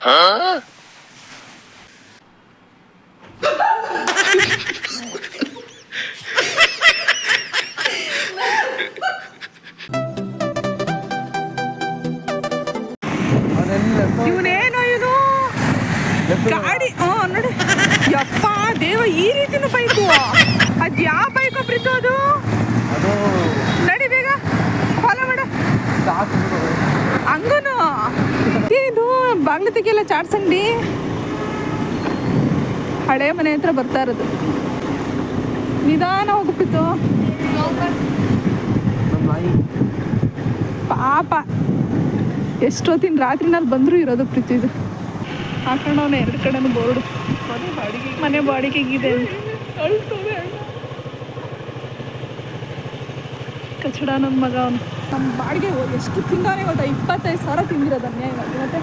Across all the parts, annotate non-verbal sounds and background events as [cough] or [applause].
[laughs] ಇವನೇನೋ ಇದು? ಗಾಡಿ ಹ್ಞೂ ನೋಡಿ. ಯಪ್ಪ ದೇವ ಈ ರೀತಿನೂ ಬೈಕು? ಅದು ಯಾವ ಬೈಕ್ ಪ್ರೀತು ಅದು? ಅದು ನಡಿ ಬೇಗ. ಫಾಲೋ ಮಾಡು. ಹಂಗೂನು ಇದು ಬಾಗ್ಲು ತೆಗಿಯಲ್ಲ ಚಾಟ್ಸ್ ಅಂಗಡಿ ಹಳೆ ಮನೆ ಹತ್ರ ಬರ್ತಾ ಇರೋದು. ನಿಧಾನ ಹೋಗ್ಬಿಟ್ಟು ಪಾಪ. ಎಷ್ಟೊತ್ತಿನ ರಾತ್ರಿನಲ್ಲಿ ಬಂದರೂ ಇರೋದು ಪ್ರೀತಿ ಇದು. ಹಾಕೊಂಡವನ ಎರಡು ಕಡೆನೂ ಬೋರ್ಡು. ಮನೆ ಬಾಡಿಗೆಗಿದೆ. ಕಚಡ ನನ್ನ ಮಗ ಅವನು. ನಮ್ಮ ಬಾಡಿಗೆ ಎಷ್ಟು ತಿಂದವನೇ ಗೊತ್ತಾ? ಇಪ್ಪತ್ತೈದು ಸಾವಿರ ತಿಂದಿರೋದು ಅನ್ಯಾಯ ಮತ್ತೆ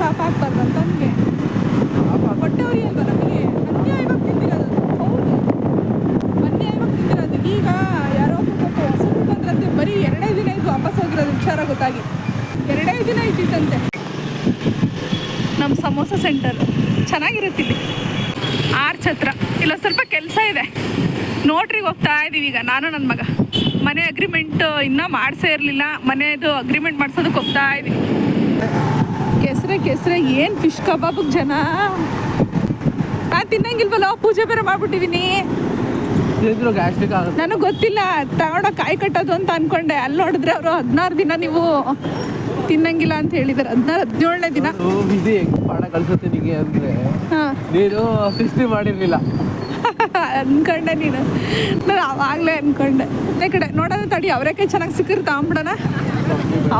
ಶಾಪ್ ಹಾಕ್ಬಾರ್ದು ಅಂತ ಅವನಿಗೆ ಹೊಟ್ಟೆ ಉರಿ ಅಲ್ವಾ ನಮಗೆ ಅನ್ಯಾಯವಾಗಿ ತಿಂದಿರೋದು. ಹೌದು. ಅನ್ಯಾಯವಾಗಿ ತಿಂದಿರೋದು. ಈಗ ಯಾರೋ ಒಬ್ಬ ಹೊಸಬ್ರು ಬಂದ್ರಂತೆ, ಬರೀ ಎರಡೇ ದಿನ ಇದು ವಾಪಸ್ ಹೋಗಿರೋದು ವಿಚಾರ ಗೊತ್ತಾಗಿ. ಎರಡೇ ದಿನ ಇದ್ದಿತ್ತಂತೆ ನಮ್ಮ ಸಮೋಸ ಸೆಂಟರ್. ಚೆನ್ನಾಗಿರುತ್ತೆ ಇಲ್ಲಿ. ಆರ್ಚ್ ಹತ್ರ ಇಲ್ಲ, ಸ್ವಲ್ಪ ಕೆಲಸ ಇದೆ. ನೋಟ್ರಿಗೆ ಹೋಗ್ತಾ ಇದೀವಿ ಈಗ. ನಾನು ನನ್ನ ಮಗ. ಮನೆ ಅಗ್ರಿಮೆಂಟ್ ಇನ್ನೂ ಮಾಡಿಸೇ ಇರಲಿಲ್ಲ. ಮನೆಯದು ಅಗ್ರಿಮೆಂಟ್ ಮಾಡ್ಸೋದಕ್ಕೆ ಹೋಗ್ತಾ ಇದೀವಿ. ಕೆಸರೆ ಕೆಸರೆ ಏನು ಫಿಶ್ ಕಬಾಬಿಗೆ ಜನ? ನಾನು ತಿನ್ನಂಗಿಲ್ವಲ್ಲ ಪೂಜೆ ಬೇರೆ ಆಗುತ್ತೆ. ನನಗೆ ಗೊತ್ತಿಲ್ಲ ತಗೊಂಡ ಕಾಯಿ ಕಟ್ಟೋದು ಅಂತ ಅನ್ಕೊಂಡೆ. ಅಲ್ಲಿ ನೋಡಿದ್ರೆ ಅವರು ಹದಿನಾರು ದಿನ ನೀವು ತಿನ್ನಂಗಿಲ್ಲ ಅಂತ ಹೇಳಿದಾರೆ. ಹದಿನಾರು ಹದಿನೇಳನೇ ದಿನ. ಹೆಂಗ್ ಕಳ್ಸುತ್ತೆ ನಿಮಗೆ ಅಂದ್ರೆ? ನೀನು ಸೃಷ್ಟಿ ಮಾಡಿರ್ಲಿಲ್ಲ. ಅನ್ಕೊಂಡೆ ನೀನು. ನಾನು ಆವಾಗಲೇ ಅನ್ಕೊಂಡೆ. ಅದೇ ಕಡೆ ನೋಡೋದು ತಡಿ ಅವರೇಕಾಯಿ ಚೆನ್ನಾಗಿ ಸಿಕ್ಕಿರ್ ತಾಂಬಿಡೋಣ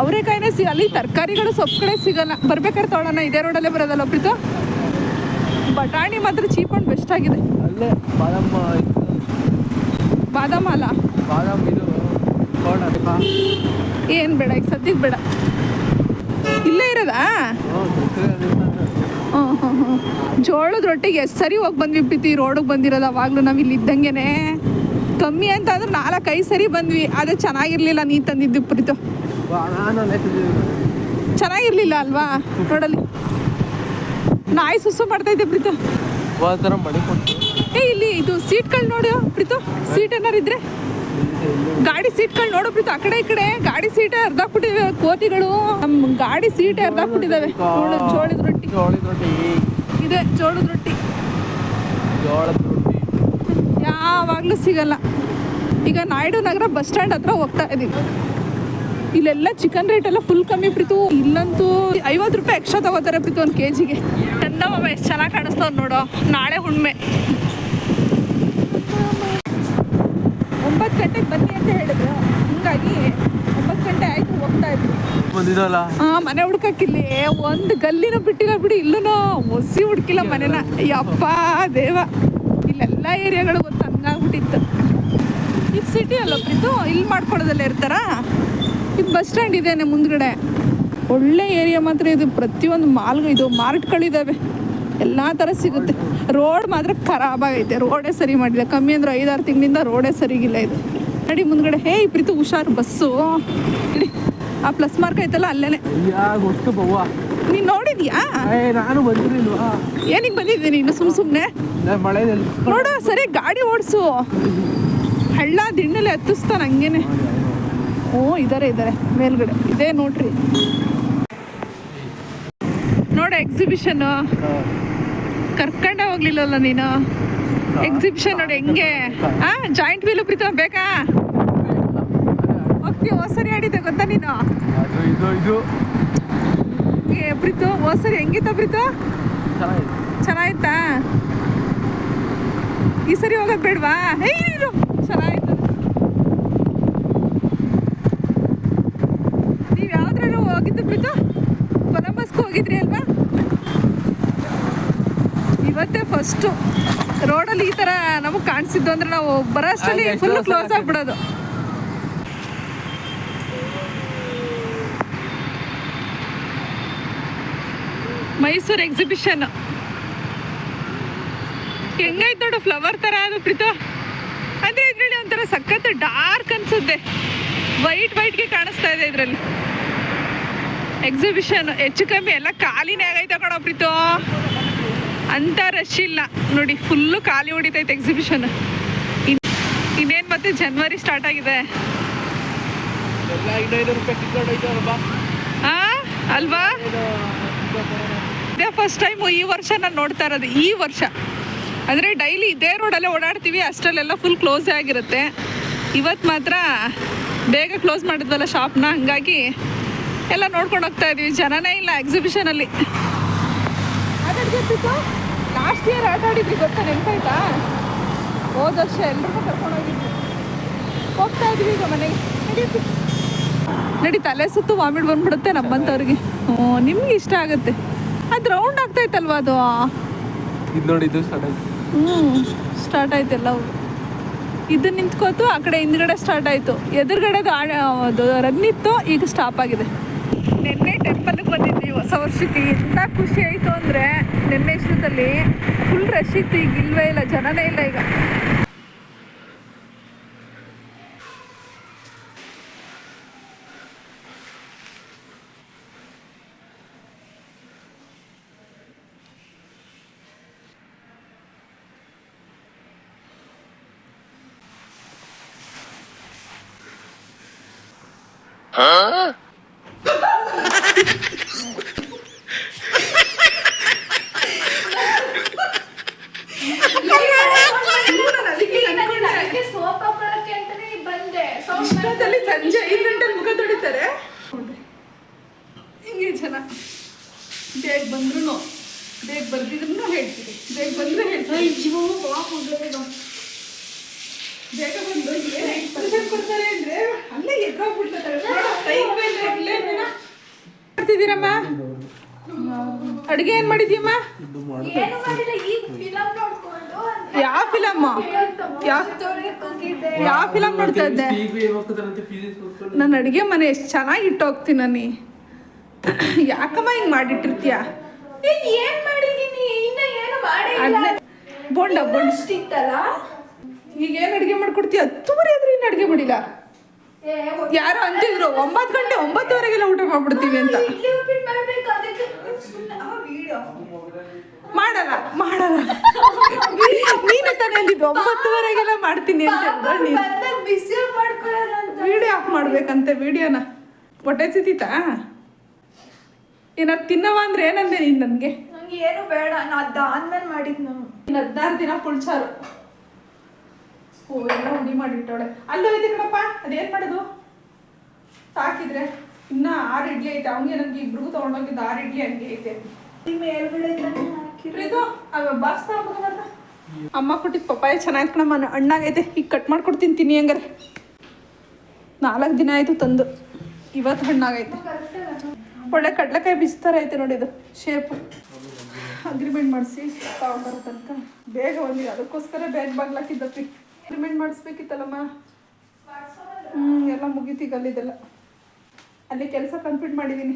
ಅವರೇಕಾಯಿನೇ ಸಿ ಅಲ್ಲಿ ತರಕಾರಿಗಳು ಸೊಪ್ಪು ಕಡೆ ಸಿಗೋಲ್ಲ. ಬರ್ಬೇಕಾದ್ರೆ ತೊಗೊಳೋಣ ಇದೇ ರೋಡಲ್ಲೇ ಬರೋದಲ್ಲ ಪ್ರೀತು ಬಟಾಣಿ ಮಾತ್ರ ಚೀಪ್ ಅಂಡ್ ಬೆಸ್ಟ್ ಆಗಿದೆ. ಅಲ್ಲೇ ಬಾದಾಮ ಬಾದಾಮ ಅಲ್ಲ? ಬಾದಾಮ್ ಇದು ಏನು ಬೇಡ ಈಗ ಸದ್ಯಕ್ಕೆ ಬೇಡ. ಇಲ್ಲೇ ಇರೋದಾ? ಜೋಳದ ರೊಟ್ಟಿಗೆ ಎಷ್ಟು ಸರಿ ಹೋಗಿ ಬಂದ್ವಿ ಪ್ರೀತಿ ರೋಡಿಗೆ ಬಂದಿರೋದು ಅವಾಗಲೂ ನಾವು ಇಲ್ಲಿ ಇದ್ದಂಗೆನೆ. ಕಮ್ಮಿ ಅಂತ ಅಂದ್ರೆ ನಾಲ್ಕೈದು ಸರಿ ಬಂದ್ವಿ ಆದರೆ ಚೆನ್ನಾಗಿರ್ಲಿಲ್ಲ ನೀ ತಂದಿದ್ದು ಪ್ರೀತು. ಚೆನ್ನಾಗಿರ್ಲಿಲ್ಲ ಅಲ್ವಾ ರೋಡಲ್ಲಿ ನಾಯಿ ಸುಸು ಮಾಡ್ತೈತೆ ಪ್ರೀತು. ಏ ಇಲ್ಲಿ ಇದು ಸೀಟ್ಗಳು ನೋಡು ಪ್ರೀತು ಸೀಟ್ ಏನಾರು ಇದ್ರೆ. ಗಾಡಿ ಸೀಟ್ಗಳು ನೋಡು ಪ್ರೀತು ಆ ಕಡೆ ಈ ಕಡೆ. ಗಾಡಿ ಸೀಟೇ ಅರ್ಧಾಕ್ಬಿಟ್ಟಿವೆ ಕೋತಿಗಳು. ನಮ್ಮ ಗಾಡಿ ಸೀಟೇ ಅರ್ಧ ನೋಡು ಜೋಳದ ರೊಟ್ಟಿ ಜೋಳದ ರೊಟ್ಟಿ. ಇದೆ ಜೋಳದ ರೊಟ್ಟಿ. ಜೋಳದ ರೊಟ್ಟಿ. ಯಾವಾಗಲೂ ಸಿಗಲ್ಲ. ಈಗ ನಾಯ್ಡು ನಗರ ಬಸ್ ಸ್ಟ್ಯಾಂಡ್ ಹತ್ರ ಹೋಗ್ತಾ ಇದೀವಿ ಇಲ್ಲೆಲ್ಲ ಚಿಕನ್ ರೇಟ್ ಎಲ್ಲ ಫುಲ್ ಕಮ್ಮಿ ಪ್ರೀತು ಇಲ್ಲಂತೂ ಐವತ್ತು ರೂಪಾಯಿ ಎಕ್ಸ್ಟ್ರಾ ತಗೋತಾರೆ ಪ್ರೀತು ಒಂದು ಕೆ ಜಿಗೆ ಚಂದಮ್ಮ ಎಷ್ಟು ಚೆನ್ನಾಗಿ ಕಾಣಿಸ್ತಾವ್ ನೋಡು. ನಾಳೆ ಹುಣ್ಮೆ. ಒಂಬತ್ತು ಗಂಟೆಗೆ ಬನ್ನಿ ಅಂತ ಹೇಳಿದ್ರು. ಹಂಗಾಗಿ ಒಂಬತ್ತು ಗಂಟೆ ಆಯ್ತು ಹೋಗ್ತಾ ಇದ್ವಿ. ಬಂದಿದ್ದಲ್ಲ ಹಾ ಮನೆ ಹುಡ್ಕಕ್ಕಿಲ್ಲಿ ಒಂದು ಗಲ್ಲಿನ ಬಿಟ್ಟಿಲ್ಲ ಬಿಡಿ ಇಲ್ಲೂ ಒಸಿ ಹುಡ್ಕಿಲ್ಲ ಮನೆನ. ಯಪ್ಪ ದೇವ, ಇಲ್ಲೆಲ್ಲ ಏರಿಯಾಗಳು ಗೊತ್ತು, ಹಂಗಾಗ್ಬಿಟ್ಟಿತ್ತು. ಇದು ಸಿಟಿ ಅಲ್ಲ ಇದು ಇಲ್ಲಿ ಮಾಡ್ಕೊಳ್ಳೋದಲ್ಲ ಇರ್ತಾರ? ಇದು ಬಸ್ ಸ್ಟ್ಯಾಂಡ್ ಇದೇನೆ ಮುಂದ್ಗಡೆ. ಒಳ್ಳೆ ಏರಿಯಾ ಮಾತ್ರ ಇದು, ಪ್ರತಿಯೊಂದು ಮಾಲ್ ಇದು ಮಾರ್ಟ್ಗಳಿದ್ದಾವೆ ಎಲ್ಲ ಥರ ಸಿಗುತ್ತೆ. ರೋಡ್ ಮಾತ್ರ ಖರಾಬಾಗೈತೆ ರೋಡೇ ಸರಿ ಮಾಡಿಲ್ಲ. ಕಮ್ಮಿ ಅಂದ್ರೆ ಐದಾರು ತಿಂಗಳಿಂದ ರೋಡೇ ಸರಿಗಿಲ್ಲ ಇದು. ನಡಿ ಮುಂದ್ಗಡೆ. ಹೇ ಪ್ರೀತು, ಹುಷಾರು, ಬಸ್ಸು. ಆ ಪ್ಲಸ್ ಮಾರ್ಕ್ ಐತಲ್ಲ ಅಲ್ಲೇನೆ. ನೀನ್ ಬವ್ವ ನೀನು ನೋಡಿದ್ಯಾ? ಏ ನಾನು ಬಂದಿರಲಿಲ್ವಾ? ಏನಿಗೆ ಬಂದಿದ್ದೀನಿ ಇನ್ನು ಸುಮ್ ಸುಮ್ನೆ? ನಾನು ನೋಡು ಸರಿ ಗಾಡಿ ಓಡಿಸು. ಹಳ್ಳ ದಿಣ್ಣಲ್ಲಿ ಹತ್ತಿಸ್ತಾನ ಹಂಗೇನೆ. ಓ ಇದಾರೆ ಇದಾರೆ. ಮೇಲ್ಗಡೆ. ಇದೇ ನೋಡ್ರಿ. ನೋಡ ಎಕ್ಸಿಬಿಷನ್ ಕರ್ಕೊಂಡ ಹೋಗ್ಲಿಲ್ಲಲ್ಲ ನೀನು? ಎಕ್ಸಿಬಿಷನ್ ನೋಡಿ ಹೆಂಗೆ? ಆ ಜಾಯಿಂಟ್ ವೀಲು ಪ್ರೀತಮ್ ಬೇಕಾ? ಹೋಗ್ತೀವಿ ಹೊಸರಿ ಆಡಿದೆ ಗೊತ್ತಾ ನೀನು? ಅದು ಇದು ಇದು. ಏ ಪ್ರೀತು ಹೊಸರಿ ಹೆಂಗಿತ್ತ ಪ್ರೀತು? ಚೆನ್ನಾಗಿತ್ತಾ. ಈ ಸರಿ ಹೋಗೋದು ಬೇಡವಾ? ಹೇ ಚೆನ್ನಾಗಿತ್ತು. ನೀವು ಯಾವ್ದ್ರೂ ಹೋಗಿದ್ದು ಪ್ರೀತು? ಕೊಲಂಬಸ್ಗೂ ಹೋಗಿದ್ರಿ ಅಲ್ವಾ? ಇವತ್ತೇ ಫಸ್ಟು ರೋಡಲ್ಲಿ ಈ ಥರ ನಮಗೆ ಕಾಣಿಸಿದ್ದು ಅಂದ್ರೆ ನಾವು ಬರೋ ಅಷ್ಟರಲ್ಲಿ ಫುಲ್ ಕ್ಲೋಸ್ ಆಗ್ಬಿಡೋದು. ಮೈಸೂರು ಎಕ್ಸಿಬಿಷನ್ ಹೆಂಗೈತೆ ನೋಡು ಫ್ಲವರ್ ಥರ ಅದು ಪ್ರೀತು. ಅಂದರೆ ಇದರಲ್ಲಿ ಒಂಥರ ಸಖತ್ ಡಾರ್ಕ್ ಅನ್ಸುತ್ತೆ. ವೈಟ್ ವೈಟ್ಗೆ ಕಾಣಿಸ್ತಾ ಇದೆ ಇದರಲ್ಲಿ. ಎಕ್ಸಿಬಿಷನ್ ಹೆಚ್ಚು ಕಮ್ಮಿ ಎಲ್ಲ ಖಾಲಿನೇ ಆಗೈತೆ ಕಣೋ ಪ್ರೀತು. ಅಂತ ರಶ್ ಇಲ್ಲ. ನೋಡಿ ಫುಲ್ಲು ಖಾಲಿ ಹೊಡಿತೈತೆ ಎಕ್ಸಿಬಿಷನ್ ಇನ್ನೇನ್ ಮತ್ತೆ ಜನವರಿ ಸ್ಟಾರ್ಟ್ ಆಗಿದೆ. ಅಲ್ವಾ? ಇದೇ ಫಸ್ಟ್ ಟೈಮು ಈ ವರ್ಷ ನಾನು ನೋಡ್ತಾ ಇರೋದು ಈ ವರ್ಷ. ಅಂದರೆ ಡೈಲಿ ಇದೇ ರೋಡಲ್ಲೇ ಓಡಾಡ್ತೀವಿ ಅಷ್ಟರಲ್ಲೆಲ್ಲ ಫುಲ್ ಕ್ಲೋಸ್ ಆಗಿರುತ್ತೆ. ಇವತ್ತು ಮಾತ್ರ ಬೇಗ ಕ್ಲೋಸ್ ಮಾಡಿದ್ವಲ್ಲ ಶಾಪ್ನ ಹಂಗಾಗಿ ಎಲ್ಲ ನೋಡ್ಕೊಂಡು ಹೋಗ್ತಾ ಇದೀವಿ. ಜನನೇ ಇಲ್ಲ ಎಕ್ಸಿಬಿಷನಲ್ಲಿ ಲಾಸ್ಟ್ ಇಯರ್ ಆಟ ಆಡಿದ್ವಿ ಗೊತ್ತಾ ನೆನಪಾಯ್ತಾ? ಹೋದ ವರ್ಷ ಎಲ್ರಿಗೂ ಕರ್ಕೊಂಡು ಹೋಗಿದ್ವಿ. ಹೋಗ್ತಾ ಇದೀವಿ ಈಗ ಮನೆಗೆ. ನಡೀತಿ. ನಡಿ ತಲೆ ಸುತ್ತು ವಾಮಿಟ್ ಬಂದ್ಬಿಡುತ್ತೆ ನಮ್ಮಂಥವ್ರಿಗೆ ಹ್ಞೂ ನಿಮ್ಗೆ ಇಷ್ಟ ಆಗುತ್ತೆ. ಅದು ರೌಂಡ್ ಆಗ್ತೈತಲ್ವಾ ಅದು? ಇದು ನೋಡಿ ಇದು ಸ್ಟಾರ್ಟ್ ಆಯ್ತು. ಹ್ಞೂ ಸ್ಟಾರ್ಟ್ ಆಯ್ತು ಎಲ್ಲವು ಇದು ನಿಂತ್ಕೋತು ಆ ಕಡೆ ಹಿಂದ್ಗಡೆ ಸ್ಟಾರ್ಟ್ ಆಯಿತು. ಎದುರುಗಡೆದು ಅದು ರನ್ನಿತ್ತು ಈಗ ಸ್ಟಾಪ್ ಆಗಿದೆ. ನಿನ್ನೆ ಟೆಂಪಲ್ಗೆ ಬಂದಿದ್ವಿ ಹೊಸ ವರ್ಷಕ್ಕೆ. ಎಂಥ ಖುಷಿ ಆಯಿತು ಅಂದರೆ ನಿನ್ನೆ ಇಷ್ಟದಲ್ಲಿ ಫುಲ್ ರಶ್ ಇತ್ತು ಈಗ ಇಲ್ವೇ ಇಲ್ಲ ಜನನೇ ಇಲ್ಲ ಈಗ. ಇಷ್ಟೊತ್ತಲ್ಲಿ ಸಂಜೆ ಐದು ಗಂಟೆಲಿ ಮುಖ ತೊಳಿತಾರೆ ಹಿಂಗೆ ಜನ ಬೇಗ ಬಂದ್ರು ಬೇಗ ಬರ್ದಿದ್ರು ಹೇಳ್ತೀವಿ ಬೇಗ ಬಂದ್ರೆ ಹೇಳ್ತೀವಿ ಬೇಗ ಬಂದು ಏನು ಕೊಡ್ತಾರೆ ಅಂದ್ರೆ ಅಲ್ಲೇ ಎದ್ದೋಗ್ಬಿಡ್ತಾರೆ ಟೈಮ್ ಮಾಡ್ತಿದ್ದೀರಮ್ಮ ಅಡುಗೆ ಏನು ನೋಡ್ಕೊಂಡು ಯಾವ ಫಿಲಮ್ ಯಾವ ಫಿಲಮ್ ನೋಡ್ತಾ ಇದ್ದೆ? ನನ್ನ ನಾನು ಅಡುಗೆ ಮನೆ ಎಷ್ಟು ಚೆನ್ನಾಗಿ ಇಟ್ಟು ಹೋಗ್ತೀನಿ ನಾನು. ಯಾಕಮ್ಮ ಹಿಂಗ್ ಮಾಡಿಟ್ಟಿರ್ತೀಯ? ಬೋಂಡ ಬೋಂಡ್. ಅಷ್ಟಿತ್ತಲ್ಲ ಈಗ ಏನು ಅಡುಗೆ ಮಾಡ್ಕೊಡ್ತೀಯ? ಹತ್ತುವರೆ ಆದ್ರೆ ಇನ್ನು ಅಡುಗೆ ಮಾಡಿಲ್ಲ. ಯಾರೋ ಅಂತಿದ್ರು ಒಂಬತ್ತು ಗಂಟೆ ಒಂಬತ್ತುವರೆಗೆಲ್ಲ ಮಾಡ್ಬಿಡ್ತೀವಿ ಅಂತ. ಮಾಡಲ್ಲ ಮಾಡಲ್ಲ. ನೀನೇ ತಾನೇ ಅಂದಿದ್ದು ಒಂಬತ್ತುವರೆಗೆಲ್ಲ ಮಾಡ್ತೀನಿ ಅಂತ. ನೀನು ವಿಡಿಯೋ ಆಫ್ ಮಾಡ್ಬೇಕಂತೆ ವಿಡಿಯೋನ ಹೊಟ್ಟೆ ಸಿತೀತ ಏನಾರು ತಿನ್ನವ ಅಂದ್ರೆ ಏನಂದೆ ನೀನು ನನಗೆ? ನಂಗೆ ಏನು ಬೇಡ ನಾ ಅದಾದ್ಮೇಲೆ ಮಾಡಿದ್ ನಾನು. ಇನ್ನು ಹದಿನಾರು ದಿನ ಪುಳ್ಸಾರು ಓ ಎಲ್ಲ ಹುಡಿ ಮಾಡಿಟ್ಟವಳೆ. ಅಲ್ಲಿ ಹೋಯ್ತು ಕಣಪ್ಪ ಅದೇನು ಮಾಡೋದು? ಸಾಕಿದ್ರೆ? ಇನ್ನ ಆರು ಇಡ್ಲಿ ಐತೆ. ಅವ್ನಿಗೆ ನಮ್ಗೆ ಇಬ್ರಿಗೂ ತಗೊಂಡೋಗಿದ್ದು ಆರು ಇಡ್ಲಿ ಹಂಗೆ ಐತೆ. ಬಾಕ್ಸ್ ತಗೊಂಡ್ಬಂದ ಅಮ್ಮ ಕೊಟ್ಟಿದ್ದು ಪಪ್ಪಾಯ ಚೆನ್ನಾಗಿ ಕಣಮ್ಮ. ಅಣ್ಣಾಗೈತೆ ಈಗ ಕಟ್ ಮಾಡ್ಕೊಡ್ತೀನಿ ತಿನ್ನಿ ಹಂಗಾರೆ. ನಾಲ್ಕು ದಿನ ಆಯಿತು ತಂದು. ಇವತ್ತು ಹಣ್ಣಾಗೈತೆ? ಒಳ್ಳೆ ಕಡ್ಲೆಕಾಯಿ ಬಿಸ್ತಾರ ಐತೆ ನೋಡಿ ಇದು. ಶೇಪು. ಅಗ್ರಿಮೆಂಟ್ ಮಾಡಿಸಿ ತಗೊಂಡ್ಬರ ತನಕ ಬೇಗ ಬಂದಿಲ್ಲ ಅದಕ್ಕೋಸ್ಕರ ಬೇಗ ಬಾಗ್ಲಾಕಿದ್ದಪ್ಪಿ. ಅಗ್ರಿಮೆಂಟ್ ಮಾಡಿಸ್ಬೇಕಿತ್ತಲ್ಲಮ್ಮ. ಹ್ಞೂ ಎಲ್ಲ ಮುಗೀತು ಅಲ್ಲಿದೆಲ್ಲ. ಅಲ್ಲಿ ಕೆಲಸ ಕಂಪ್ಲೀಟ್ ಮಾಡಿದ್ದೀನಿ